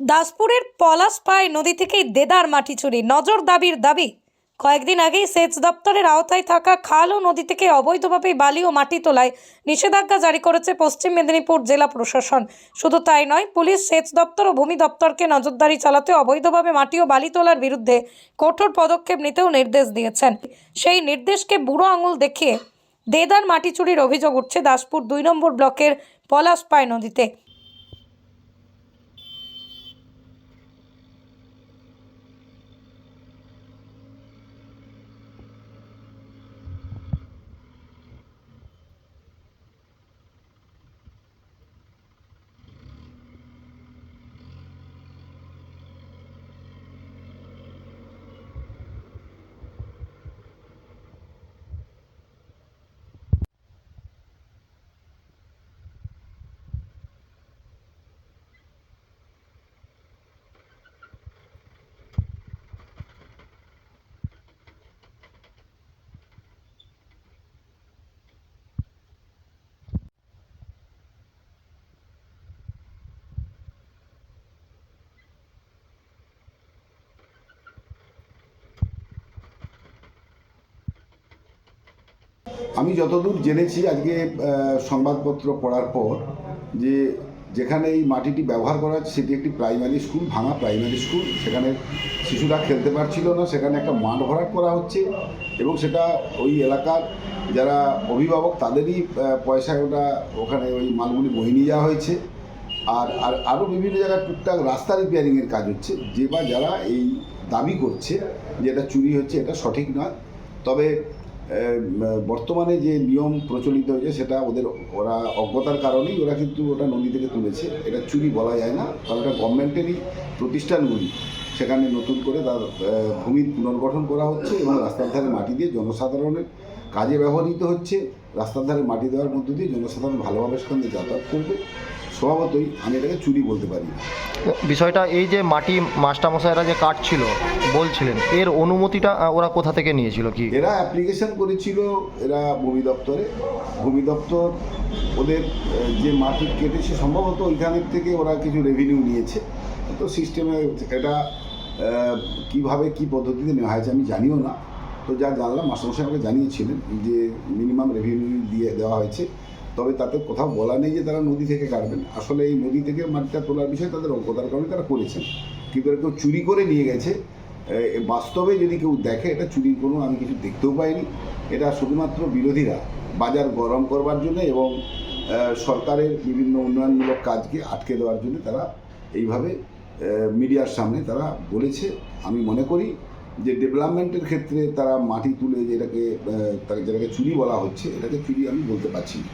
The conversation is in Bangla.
দাসপুরের পলাশপাই নদী থেকেই দেদার মাটি চুরি। নজর দাবির দাবি, কয়েকদিন আগেই সেচ দপ্তরের আওতায় থাকা খাল ও নদী থেকে অবৈধভাবে বালি ও মাটি তোলায় নিষেধাজ্ঞা জারি করেছে পশ্চিম মেদিনীপুর জেলা প্রশাসন। শুধু তাই নয়, পুলিশ, সেচ দপ্তর ও ভূমি দপ্তরকে নজরদারি চালাতে অবৈধভাবে মাটি ও বালি তোলার বিরুদ্ধে কঠোর পদক্ষেপ নিতেও নির্দেশ দিয়েছেন। সেই নির্দেশকে বুড়ো আঙুল দেখিয়ে দেদার মাটি চুরির অভিযোগ উঠছে দাসপুর দুই নম্বর ব্লকের পলাশপাই নদীতে। আমি যতদূর জেনেছি আজকে সংবাদপত্র পড়ার পর যে যেখানে এই মাটিটি ব্যবহার করা হচ্ছে, সেটি একটি প্রাইমারি স্কুল, ভাঙা প্রাইমারি স্কুল। সেখানে শিশুরা খেলতে পারছিল না, সেখানে একটা মাঠ ভরাট করা হচ্ছে এবং সেটা ওই এলাকার যারা অভিভাবক, তাদেরই পয়সায় ওটা ওখানে ওই মালগুলি বয়ে নিয়ে যাওয়া হয়েছে। আর আর আরও বিভিন্ন জায়গায় টুকটাক রাস্তা রিপেয়ারিংয়ের কাজ হচ্ছে, যে বা যারা এই দাবি করছে যে এটা চুরি হচ্ছে, এটা সঠিক নয়। তবে বর্তমানে যে নিয়ম প্রচলিত হয়েছে, সেটা ওদের, ওরা অজ্ঞতার কারণেই ওরা কিন্তু ওটা নদী থেকে তুলেছে। এটা চুরি বলা যায় না, কারণ এটা গভর্নমেন্টেরই প্রতিষ্ঠানগুলি। সেখানে নতুন করে তার ভূমি পুনর্গঠন করা হচ্ছে এবং রাস্তার ধারে মাটি দিয়ে জনসাধারণের কাজে ব্যবহৃত হচ্ছে। রাস্তার ধারে মাটি দেওয়ার মধ্য দিয়ে জনসাধারণ ভালোভাবে সেখান দিয়ে যাতায়াত করবে। স্বভাবতই আমি এটাকে চুরি বলতে পারি বিষয়টা এই যে মাটি মাস্টারমশাইরা যে কাটছিল বলছিলেন এর অনুমতিটা ওরা কোথা থেকে নিয়েছিল কি? এরা অ্যাপ্লিকেশন করেছিল এরা ভূমি দপ্তরে। ভূমি দপ্তর ওদের যে মাটি কেটেছে সম্ভবত ওইখানের থেকে ওরা কিছু রেভিনিউ নিয়েছে। তো সিস্টেমে এটা কীভাবে কি পদ্ধতিতে নেওয়া হয়েছে আমি জানিও না। তো যা জানলাম মাস্টারমশাই আমাকে জানিয়েছিলেন যে মিনিমাম রেভিনিউ দিয়ে দেওয়া হয়েছে। তবে তাতে কোথাও বলা নেই যে তারা নদী থেকে কাটবেন। আসলে এই নদী থেকে মাটিটা তোলার বিষয়ে তাদের অজ্ঞতার কারণে তারা করেছেন। কিন্তু কেউ চুরি করে নিয়ে গেছে বাস্তবে যদি কেউ দেখে এটা চুরির কোনো আমি কিছু দেখতেও পাইনি। এটা শুধুমাত্র বিরোধীরা বাজার গরম করবার জন্য এবং সরকারের বিভিন্ন উন্নয়নমূলক কাজকে আটকে দেওয়ার জন্য তারা এইভাবে মিডিয়ার সামনে তারা বলেছে। আমি মনে করি যে ডেভেলপমেন্টের ক্ষেত্রে তারা মাটি তুলে যেটাকে যেটাকে চুরি বলা হচ্ছে, এটাকে চুরি আমি বলতে পারছি না।